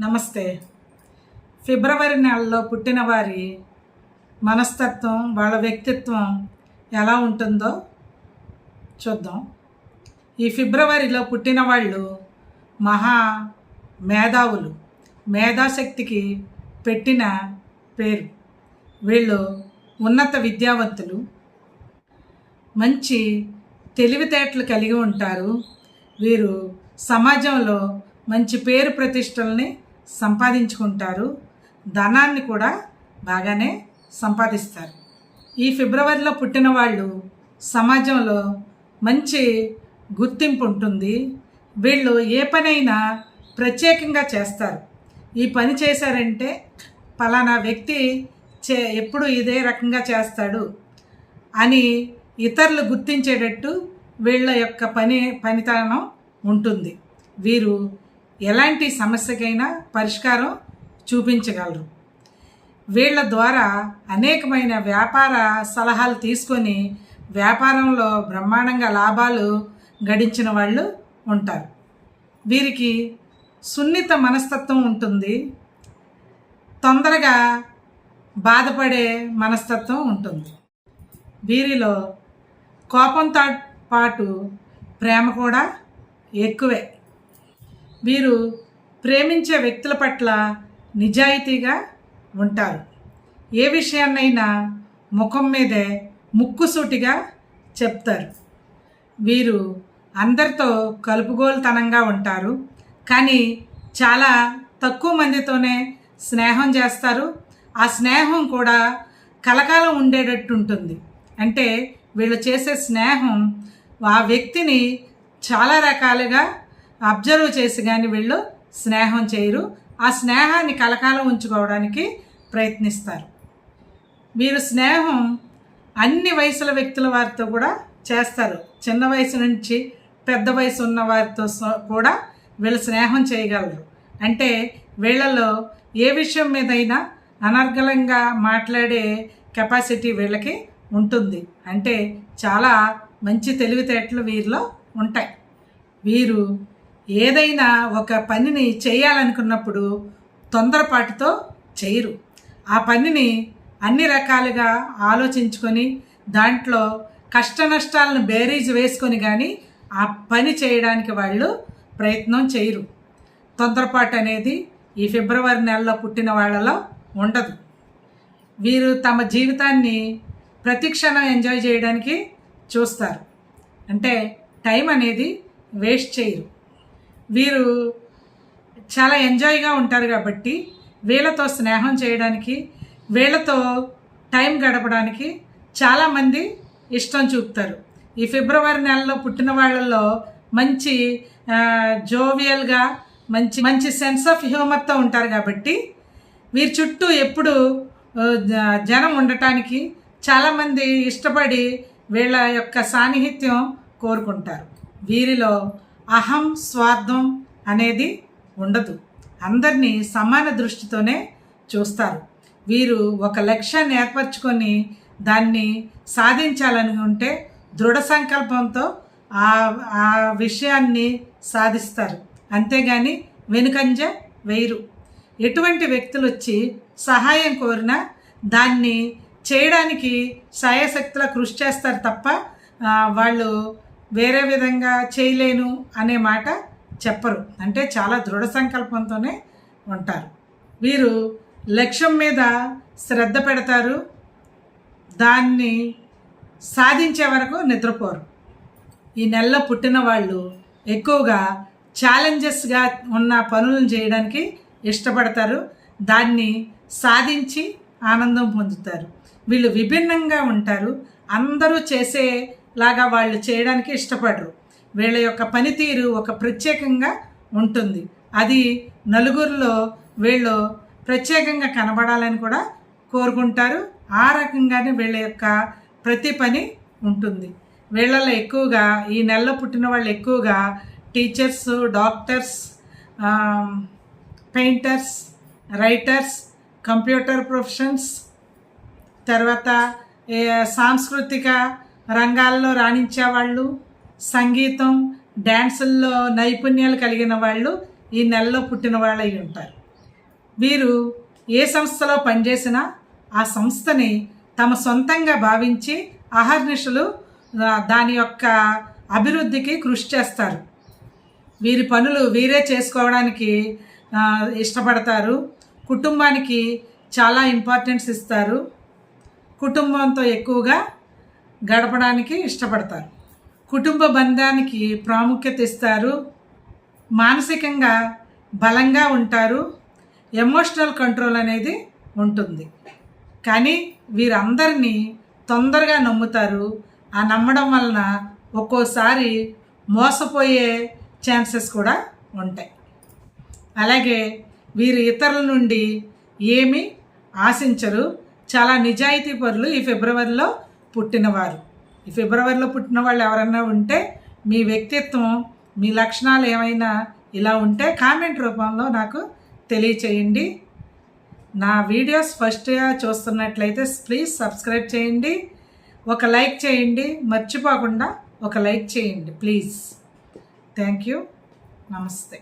నమస్తే. ఫిబ్రవరి నెలలో పుట్టిన వారి మనస్తత్వం వాళ్ళ వ్యక్తిత్వం ఎలా ఉంటుందో చూద్దాం. ఈ ఫిబ్రవరిలో పుట్టిన వాళ్ళు మహా మేధావులు. మేధాశక్తికి పెట్టిన పేరు. వీళ్ళు ఉన్నత విద్యావంతులు. మంచి తెలివితేటలు కలిగి ఉంటారు. వీరు సమాజంలో మంచి పేరు ప్రతిష్టల్ని సంపాదించుకుంటారు. ధనాన్ని కూడా బాగానే సంపాదిస్తారు. ఈ ఫిబ్రవరిలో పుట్టిన వాళ్ళు సమాజంలో మంచి గుర్తింపు ఉంటుంది. వీళ్ళు ఏ పనైనా ప్రత్యేకంగా చేస్తారు. ఈ పని చేశారంటే పలానా వ్యక్తి చే ఎప్పుడు ఇదే రకంగా చేస్తాడు అని ఇతరులు గుర్తించేటట్టు వీళ్ళ యొక్క పని పనితనం ఉంటుంది. వీరు ఎలాంటి సమస్యకైనా పరిష్కారం చూపించగలరు. వీళ్ళ ద్వారా అనేకమైన వ్యాపార సలహాలు తీసుకొని వ్యాపారంలో బ్రహ్మాండంగా లాభాలు గడించిన వాళ్ళు ఉంటారు. వీరికి సున్నిత మనస్తత్వం ఉంటుంది. తొందరగా బాధపడే మనస్తత్వం ఉంటుంది. వీరిలో కోపంతో పాటు ప్రేమ కూడా ఎక్కువే. వీరు ప్రేమించే వ్యక్తుల పట్ల నిజాయితీగా ఉంటారు. ఏ విషయాన్నైనా ముఖం మీదే ముక్కుసూటిగా చెప్తారు. వీరు అందరితో కలుపుగోలుతనంగా ఉంటారు. కానీ చాలా తక్కువ మందితోనే స్నేహం చేస్తారు. ఆ స్నేహం కూడా కలకాలం ఉండేటట్టు ఉంటుంది అంటే వీళ్ళు చేసే స్నేహం ఆ వ్యక్తిని చాలా రకాలుగా అబ్జర్వ్ చేసి కానీ వీళ్ళు స్నేహం చేయరు. ఆ స్నేహాన్ని కలకాలం ఉంచుకోవడానికి ప్రయత్నిస్తారు. వీరు స్నేహం అన్ని వయసుల వ్యక్తుల వారితో కూడా చేస్తారు. చిన్న వయసు నుంచి పెద్ద వయసు ఉన్న వారితో కూడా వీళ్ళు స్నేహం చేయగలరు. అంటే వీళ్ళలో ఏ విషయం మీదైనా అనర్గళంగా మాట్లాడే కెపాసిటీ వీళ్ళకి ఉంటుంది. అంటే చాలా మంచి తెలివితేటలు వీరిలో ఉంటాయి. వీరు ఏదైనా ఒక పనిని చేయాలనుకున్నప్పుడు తొందరపాటుతో చేయరు. ఆ పనిని అన్ని రకాలుగా ఆలోచించుకొని దాంట్లో కష్ట నష్టాలను బేరీజ్ వేసుకొని కానీ ఆ పని చేయడానికి వాళ్ళు ప్రయత్నం చేయరు. తొందరపాటు అనేది ఈ ఫిబ్రవరి నెలలో పుట్టిన వాళ్ళలో ఉండదు. వీరు తమ జీవితాన్ని ప్రతిక్షణం ఎంజాయ్ చేయడానికి చూస్తారు. అంటే టైం అనేది వేస్ట్ చేయరు. వీరు చాలా ఎంజాయ్గా ఉంటారు కాబట్టి వీళ్ళతో స్నేహం చేయడానికి వీళ్ళతో టైం గడపడానికి చాలామంది ఇష్టం చూపుతారు. ఈ ఫిబ్రవరి నెలలో పుట్టిన వాళ్ళల్లో మంచి జోవియల్గా మంచి మంచి సెన్స్ ఆఫ్ హ్యూమర్తో ఉంటారు కాబట్టి వీరి చుట్టూ ఎప్పుడు జ- జనం ఉండటానికి చాలామంది ఇష్టపడి వీళ్ళ యొక్క సాన్నిహిత్యం కోరుకుంటారు. వీరిలో అహం స్వార్థం అనేది ఉండదు. అందరినీ సమాన దృష్టితోనే చూస్తారు. వీరు ఒక లక్ష్యాన్ని ఏర్పరచుకొని దాన్ని సాధించాలనుకుంటే దృఢ సంకల్పంతో ఆ ఆ విషయాన్ని సాధిస్తారు. అంతేగాని వెనుకంజ వేయరు. ఎటువంటి వ్యక్తులు వచ్చి సహాయం కోరినా దాన్ని చేయడానికి సాయశక్తుల కృషి చేస్తారు తప్ప వాళ్ళు వేరే విధంగా చేయలేను అనే మాట చెప్పరు. అంటే చాలా దృఢ సంకల్పంతోనే ఉంటారు. వీరు లక్ష్యం మీద శ్రద్ధ పెడతారు. దాన్ని సాధించే వరకు నిద్రపోరు. ఈ నెలలో పుట్టిన వాళ్ళు ఎక్కువగా ఛాలెంజెస్గా ఉన్న పనులను చేయడానికి ఇష్టపడతారు. దాన్ని సాధించి ఆనందం పొందుతారు. వీళ్ళు విభిన్నంగా ఉంటారు. అందరూ చేసే లాగా వాళ్ళు చేయడానికి ఇష్టపడరు. వీళ్ళ యొక్క పనితీరు ఒక ప్రత్యేకంగా ఉంటుంది. అది నలుగురిలో వీళ్ళు ప్రత్యేకంగా కనబడాలని కూడా కోరుకుంటారు. ఆ రకంగానే వీళ్ళ యొక్క ప్రతి పని ఉంటుంది. వీళ్ళలో ఎక్కువగా ఈ నెలలో పుట్టిన వాళ్ళు ఎక్కువగా teachers doctors painters writers computer professions తర్వాత సాంస్కృతిక రంగాల్లో రాణించే వాళ్ళు సంగీతం డ్యాన్సుల్లో నైపుణ్యాలు కలిగిన వాళ్ళు ఈ నెలలో పుట్టిన వాళ్ళు అయి ఉంటారు. వీరు ఏ సంస్థలో పనిచేసినా ఆ సంస్థని తమ సొంతంగా భావించి అహర్నిశలు దాని యొక్క అభివృద్ధికి కృషి చేస్తారు. వీరి పనులు వీరే చేసుకోవడానికి ఇష్టపడతారు. కుటుంబానికి చాలా ఇంపార్టెన్స్ ఇస్తారు. కుటుంబంతో ఎక్కువగా గడపడానికి ఇష్టపడతారు. కుటుంబ బంధానికి ప్రాముఖ్యత ఇస్తారు. మానసికంగా బలంగా ఉంటారు. ఎమోషనల్ కంట్రోల్ అనేది ఉంటుంది. కానీ వీరందరినీ తొందరగా నమ్ముతారు. ఆ నమ్మడం వలన ఒక్కోసారి మోసపోయే ఛాన్సెస్ కూడా ఉంటాయి. అలాగే వీరు ఇతరుల నుండి ఏమీ ఆశించరు. చాలా నిజాయితీ పరులు ఈ ఫిబ్రవరిలో పుట్టినవారు. ఈ ఫిబ్రవరిలో పుట్టిన వాళ్ళు ఎవరైనా ఉంటే మీ వ్యక్తిత్వం మీ లక్షణాలు ఏమైనా ఇలా ఉంటే కామెంట్ రూపంలో నాకు తెలియచేయండి. నా వీడియోస్ ఫస్ట్గా చూస్తున్నట్లయితే ప్లీజ్ సబ్స్క్రైబ్ చేయండి. ఒక లైక్ చేయండి. మర్చిపోకుండా ఒక లైక్ చేయండి ప్లీజ్. Thank you. నమస్తే.